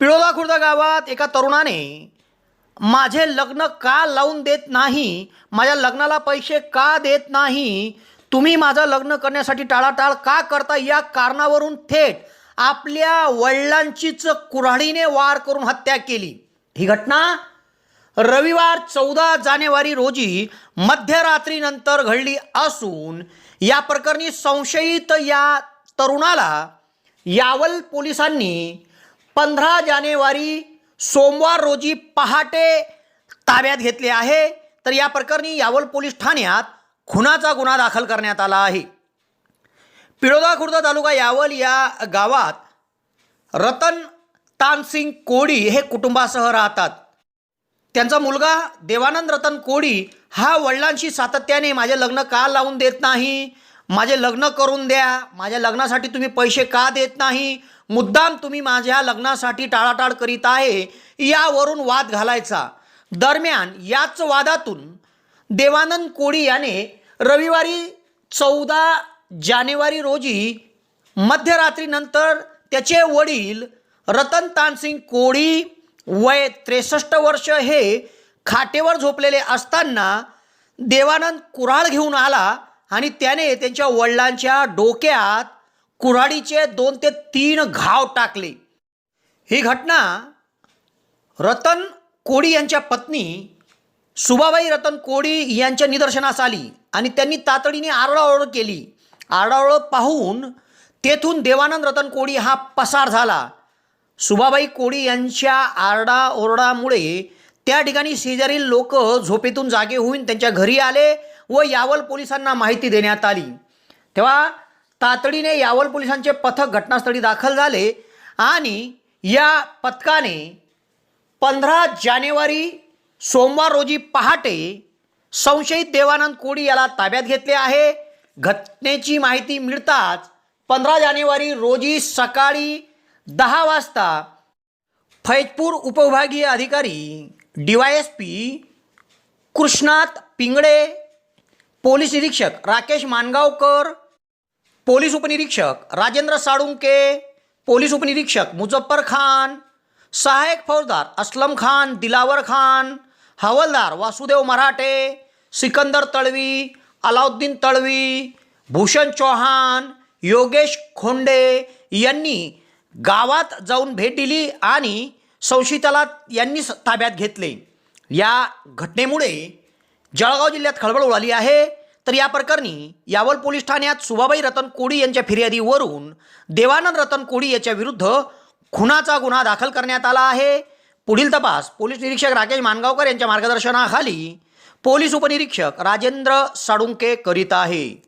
पिळोला खुर्द गावात एका तरुणाने माझे लग्न का लावून देत नाही? माझ्या लग्नाला पैसे का देत नाही? तुम्ही माझं लग्न करण्यासाठी टाळाटाळ का करता? या कारणावरून थेट आपल्या वडिलांचीच कुऱ्हाडीने वार करून हत्या केली. ही घटना रविवार चौदा जानेवारी रोजी मध्यरात्रीनंतर घडली असून या प्रकरणी संशयित या तरुणाला यावल पोलिसांनी पंधरा जानेवारी सोमवार रोजी पहाटे ताब्यात घेतले आहे. तर या प्रकरणी यावल पोलीस ठाण्यात खुनाचा गुन्हा दाखल करण्यात आला आहे. पिळोदा खुर्द तालुका यावल या गावात रतन तानसिंग कोडी हे कुटुंबासह राहतात. त्यांचा मुलगा देवानंद रतन कोडी हा वडिलांशी सातत्याने माझे लग्न का लावून देत नाही. माझे लग्न करून द्या. माझ्या लग्नासाठी तुम्ही पैसे का देत नाही? मुद्दाम तुम्ही माझ्या लग्नासाठी टाळाटाळ करीत आहे. यावरून वाद घालायचा. दरम्यान याच वादातून देवानंद कोडी याने रविवारी चौदा जानेवारी रोजी मध्यरात्रीनंतर त्याचे वडील रतन तानसिंग कोडी वय त्रेसष्ट वर्ष हे खाटेवर झोपलेले असताना देवानंद कुराळ घेऊन आला. आणि त्याने त्यांच्या वडिलांच्या डोक्यात कुऱ्हाडीचे दोन ते तीन घाव टाकले. ही घटना रतन कोडी यांच्या पत्नी सुभाबाई रतन कोडी यांच्या निदर्शनास आली आणि त्यांनी तातडीने आरडाओरड केली. आरडाओरड पाहून तेथून देवानंद रतन कोडी हा पसार झाला. सुभाबाई कोडी यांच्या आरडाओरडामुळे त्या ठिकाणी शेजारील लोक झोपेतून जागे होऊन त्यांच्या घरी आले व यावल पोलिसांना माहिती देण्यात आली. तेव्हा तातडीने यावल पोलिसांचे पथक घटनास्थळी दाखल झाले आणि या पथकाने पंधरा जानेवारी सोमवार रोजी पहाटे संशयित देवानंद कोडी याला ताब्यात घेतले आहे. घटनेची माहिती मिळताच पंधरा जानेवारी रोजी सकाळी दहा वाजता फैजपूर उपविभागीय अधिकारी D Y S P Krishnat Pingale police निरीक्षक राकेश मानगावकर पोलीस उपनिरीक्षक राजेंद्र साळुंके पोलीस उपनिरीक्षक मुजफ्फर खान सहायक फौजदार असलम खान दिलावर खान हवलदार वासुदेव मराठे सिकंदर तळवी अलाउद्दीन तळवी भूषण चौहान योगेश खोंडे यांनी गावात जाऊन भेट दिली आणि संशयिताला यांनी ताब्यात घेतले. या घटनेमुळे जळगाव जिल्ह्यात खळबळ उडाली आहे. तर या प्रकरणी यावल पोलीस ठाण्यात सुभाबाई रतन कोडी यांच्या फिर्यादीवरून देवानंद रतन कोडी याच्या विरुद्ध खुनाचा गुन्हा दाखल करण्यात आला आहे. पुढील तपास पोलीस निरीक्षक राकेश मानगावकर यांच्या मार्गदर्शनाखाली पोलीस उपनिरीक्षक राजेंद्र साळुंके करीत आहे.